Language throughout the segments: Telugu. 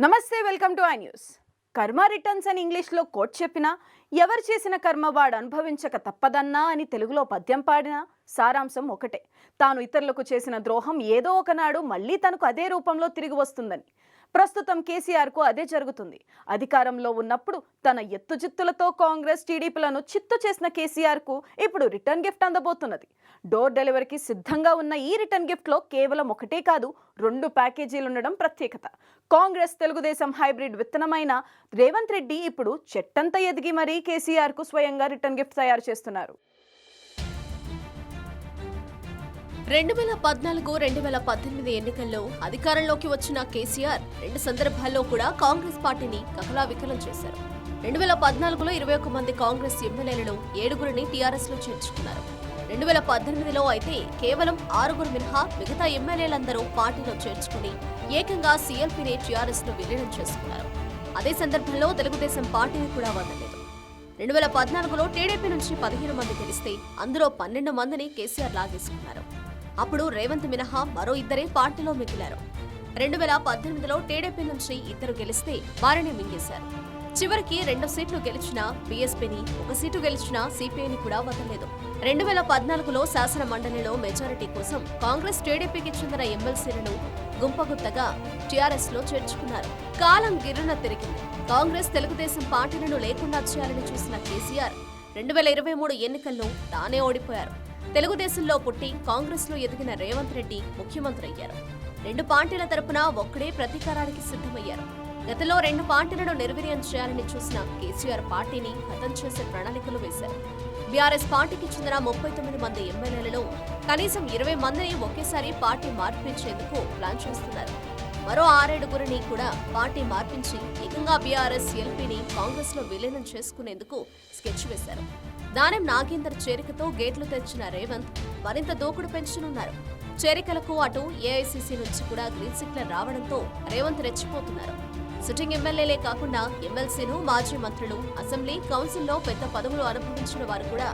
Namaste welcome to I News. Karma returns అని ఇంగ్లీష్లో కోట్ చెప్పినా ఎవరు చేసిన కర్మ వాడు అనుభవించక తప్పదన్నా అని తెలుగులో పద్యం పాడినా? సారాంశం ఒకటే. తాను ఇతరులకు చేసిన ద్రోహం ఏదో ఒకనాడు మళ్ళీ తనకు అదే రూపంలో తిరిగి వస్తుందని. ప్రస్తుతం కేసీఆర్కు అదే జరుగుతుంది. అధికారంలో ఉన్నప్పుడు తన ఎత్తుజిత్తులతో కాంగ్రెస్ టీడీపీలను చిత్తు చేసిన కేసీఆర్కు ఇప్పుడు రిటర్న్ గిఫ్ట్ అందబోతున్నది. డోర్ డెలివరీకి సిద్ధంగా ఉన్న ఈ రిటర్న్ గిఫ్ట్లో కేవలం ఒకటే కాదు రెండు ప్యాకేజీలు ఉండడం ప్రత్యేకత. కాంగ్రెస్ తెలుగుదేశం హైబ్రిడ్ విత్తనమైన రేవంత్ రెడ్డి ఇప్పుడు చెట్టంతా ఎదిగి మరీ కేసీఆర్కు స్వయంగా రిటర్న్ గిఫ్ట్ తయారు చేస్తున్నారు. రెండు వేల పద్నాలుగు రెండు వేల పద్దెనిమిది ఎన్నికల్లో అధికారంలోకి వచ్చిన కేసీఆర్ రెండు సందర్భాల్లో కూడా కాంగ్రెస్ పార్టీని కకలావికలం చేశారు. రెండు వేల పద్నాలుగులో ఇరవై ఒక్క మంది కాంగ్రెస్ ఎమ్మెల్యేలను ఏడుగురిని టీఆర్ఎస్లో చేర్చుకున్నారు. రెండు వేల పద్దెనిమిదిలో అయితే కేవలం ఆరుగురు మినహా మిగతా ఎమ్మెల్యేలందరూ పార్టీలో చేర్చుకుని ఏకంగా సీఎల్పీని టీఆర్ఎస్లో విలీనం చేసుకున్నారు. అదే సందర్భంలో తెలుగుదేశం పార్టీని కూడా వదలలేదు. రెండు వేల పద్నాలుగులో టీడీపీ నుంచి పదిహేను మంది గెలిస్తే అందులో పన్నెండు మందిని కేసీఆర్ లాగేసుకున్నారు. అప్పుడు రేవంత్ మినహా మరో ఇద్దరే పార్టీలో మిగిలారు. రెండు వేల పద్దెనిమిదిలో టీడీపీ నుంచి ఇద్దరు గెలిస్తే వారిని మింగేశారు. చివరికి రెండు సీట్లు గెలిచిన బీఎస్పీని ఒక సీటు గెలిచిన సిపిఐని కూడా వదలలేదు. రెండు వేల పద్నాలుగులో శాసన మండలిలో మెజారిటీ కోసం కాంగ్రెస్ టీడీపీకి చెందిన ఎమ్మెల్సీలను గుంపగుత్తగా టీఆర్ఎస్లో చేర్చుకున్నారు. కాలం గిర్రున తిరిగింది. కాంగ్రెస్ తెలుగుదేశం పార్టీలను లేకుండా చేయాలని చూసిన కేసీఆర్ రెండు వేల ఇరవై మూడు ఎన్నికల్లో తానే ఓడిపోయారు. తెలుగుదేశంలో పుట్టి కాంగ్రెస్లో ఎదిగిన రేవంత్ రెడ్డి ముఖ్యమంత్రి అయ్యారు. రెండు పార్టీల తరపున ఒక్కడే ప్రతీకారానికి సిద్ధమయ్యారు. గతంలో రెండు పార్టీలను నిర్వీర్యం చేయాలని చూసిన కేసీఆర్ పార్టీని హతం చేసే ప్రణాళికలు వేశారు. బీఆర్ఎస్ పార్టీకి చెందిన ముప్పై తొమ్మిది మంది ఎమ్మెల్యేలలో కనీసం ఇరవై మందిని ఒకేసారి పార్టీ మార్పించేందుకు ప్లాన్ చేస్తున్నారు. మరో ఆరేడుగురిని కూడా పార్టీ మార్పించి ఏకంగా బీఆర్ఎస్ ఎల్పీని కాంగ్రెస్లో విలీనం చేసుకునేందుకు స్కెచ్ వేశారు. దానం నాగేందర్ చేరికతో గేట్లు తెచ్చిన రేవంత్ మరింత దూకుడు పెంచనున్నారు. చేరికలకు అటు ఏఐసీసీ నుంచి కూడా గ్రీన్ సిగ్నల్ రావడంతో రేవంత్ రెచ్చిపోతున్నారు. సిట్టింగ్ ఎమ్మెల్యేలే కాకుండా ఎమ్మెల్సీలు మాజీ మంత్రులు అసెంబ్లీ కౌన్సిల్లో పెద్ద పదవులు అనుభవించిన వారు కూడా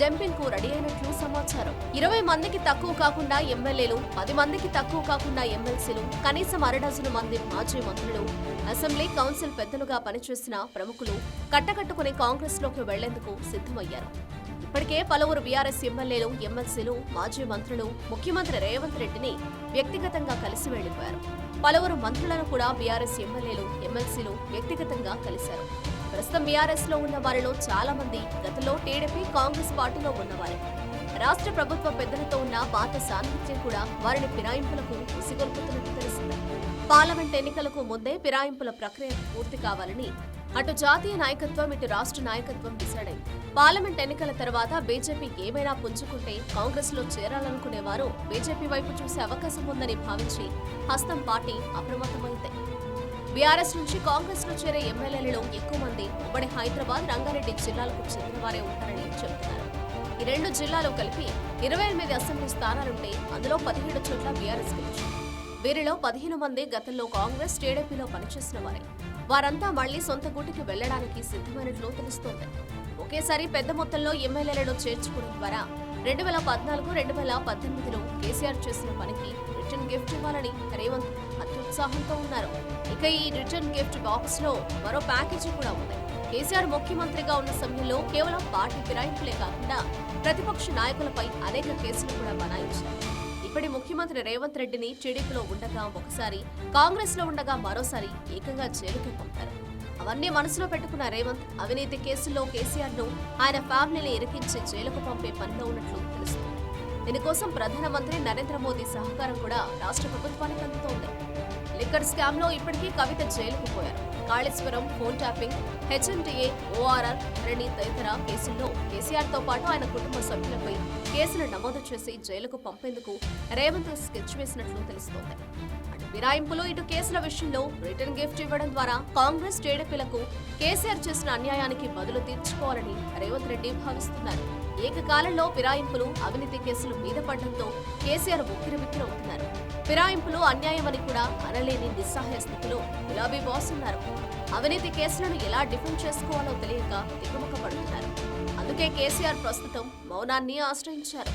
జంపింగ్కు రెడీ అయినట్లు సమాచారం. ఇరవై మందికి తక్కువ కాకుండా ఎమ్మెల్యేలు పది మందికి తక్కువ కాకుండా ఎమ్మెల్సీలు కనీసం అరడజను మంది మాజీ మంత్రులు అసెంబ్లీ కౌన్సిల్ పెద్దలుగా పనిచేసిన ప్రముఖులు కట్టకట్టుకుని కాంగ్రెస్లోకి వెళ్ళేందుకు సిద్ధమయ్యారు. ఇప్పటికే పలువురు బీఆర్ఎస్ ఎమ్మెల్యేలు ఎమ్మెల్సీలు మాజీ మంత్రులు ముఖ్యమంత్రి రేవంత్ రెడ్డిని వ్యక్తిగతంగా కలిసి వెళ్ళిపోయారు పలువురు మంత్రులను కూడా బీఆర్ఎస్ ఎమ్మెల్యేలు ఎమ్మెల్సీలు వ్యక్తిగతంగా కలిశారు. ప్రస్తుతం బీఆర్ఎస్లో ఉన్న వారిలో చాలా మంది గతంలో టీడీపీ కాంగ్రెస్ పార్టీలో ఉన్నవారే. రాష్ట్ర ప్రభుత్వ పెద్దలతో ఉన్న పాత సాన్నిధ్యం కూడా వారిని ఫిరాయింపులకు ఉసిగొల్పుతున్నట్టు తెలిసింది. పార్లమెంట్ ఎన్నికలకు ముందే ఫిరాయింపుల ప్రక్రియ పూర్తి కావాలని అటు జాతీయ నాయకత్వం ఇటు రాష్ట్ర నాయకత్వం డిసైడ్ అయింది. పార్లమెంట్ ఎన్నికల తర్వాత బీజేపీ ఏమైనా పుంజుకుంటే కాంగ్రెస్లో చేరాలనుకునేవారు బీజేపీ వైపు చూసే అవకాశం ఉందని భావించి హస్తం పార్టీ అప్రమత్తమైంది బీఆర్ఎస్ నుంచి కాంగ్రెస్లో చేరే ఎమ్మెల్యేలలో ఎక్కువ మంది ఉమ్మడి హైదరాబాద్ రంగారెడ్డి జిల్లాలకు చెందినవారే ఉంటారని చెబుతున్నారు. ఈ రెండు జిల్లాలు కలిపి ఇరవై ఎనిమిది అసెంబ్లీ స్థానాలుంటే అందులో పదిహేడు చోట్ల బీఆర్ఎస్ గెలిచింది. వీరిలో పదిహేను మంది గతంలో కాంగ్రెస్ టీడీపీలో పనిచేసిన వారే. వారంతా మళ్ళీ సొంత గూటికి వెళ్ళడానికి సిద్ధమైనట్లు తెలుస్తోంది. ఒకేసారి పెద్ద మొత్తంలో ఎమ్మెల్యేలను చేర్చుకోవడం ద్వారా రెండు వేల పద్నాలుగు రెండు వేల పద్దెనిమిదిలో కేసీఆర్ చేసిన పనికి రిటర్న్ గిఫ్ట్ ఇవ్వాలని రేవంత్ అత్యుత్సాహంతో ఉన్నారు. ఇక ఈ రిటర్న్ గిఫ్ట్ బాక్స్లో మరో ప్యాకేజీ కూడా ఉంది. కేసీఆర్ ముఖ్యమంత్రిగా ఉన్న సమయంలో కేవలం పార్టీ ఫిరాయింపులే కాకుండా ప్రతిపక్ష నాయకులపై అనేక కేసులు కూడా బనాయించారు. ఇప్పటి ముఖ్యమంత్రి రేవంత్ రెడ్డిని టీడీపీలో ఉండగా ఒకసారి కాంగ్రెస్లో ఉండగా మరోసారి ఏకంగా జైలుకి పంపారు. అవన్నీ మనసులో పెట్టుకున్న రేవంత్ అవినీతి కేసుల్లో కేసీఆర్ను ఆయన ఫ్యామిలీని ఇరికించి జైలుకు పంపే పనిలో ఉన్నట్లు తెలుస్తుంది. దీనికోసం ప్రధానమంత్రి నరేంద్ర మోదీ సహకారం కూడా రాష్ట్ర ప్రభుత్వానికి అందుతోంది. లిక్కర్ స్కామ్లో ఇప్పటికీ కవిత జైలుకు పోయారు. Kaleshwaram phone tapping HMDA ORR Dharani తదితర కేసుల్లో కేసీఆర్తో పాటు ఆయన కుటుంబ సభ్యులపై కేసులు నమోదు చేసి జైలుకు పంపేందుకు రేవంత్ స్కెచ్ వేసినట్లు తెలుస్తోంది. అటు ఫిరాయింపులు ఇటు కేసుల విషయంలో రిటర్న్ గిఫ్ట్ ఇవ్వడం ద్వారా కాంగ్రెస్ టీడీపీలకు కేసీఆర్ చేసిన అన్యాయానికి బదులు తీర్చుకోవాలని రేవంత్ రెడ్డి భావిస్తున్నారు. ఏకకాలంలో ఫిరాయింపులు అవినీతి కేసులు మీద పడడంతో కేసీఆర్ ఉక్కిరిబిక్కిరవుతున్నారు ఫిరాయింపులు అన్యాయమని కూడా అనలేని నిస్సహాయ స్థితిలో గులాబీ బాస్ ఉన్నారు. అవినీతి కేసులను ఎలా డిఫెండ్ చేసుకోవాలో తెలియక తికమక పడుతున్నారు. అందుకే కేసీఆర్ ప్రస్తుతం మౌనాన్ని ఆశ్రయించారు.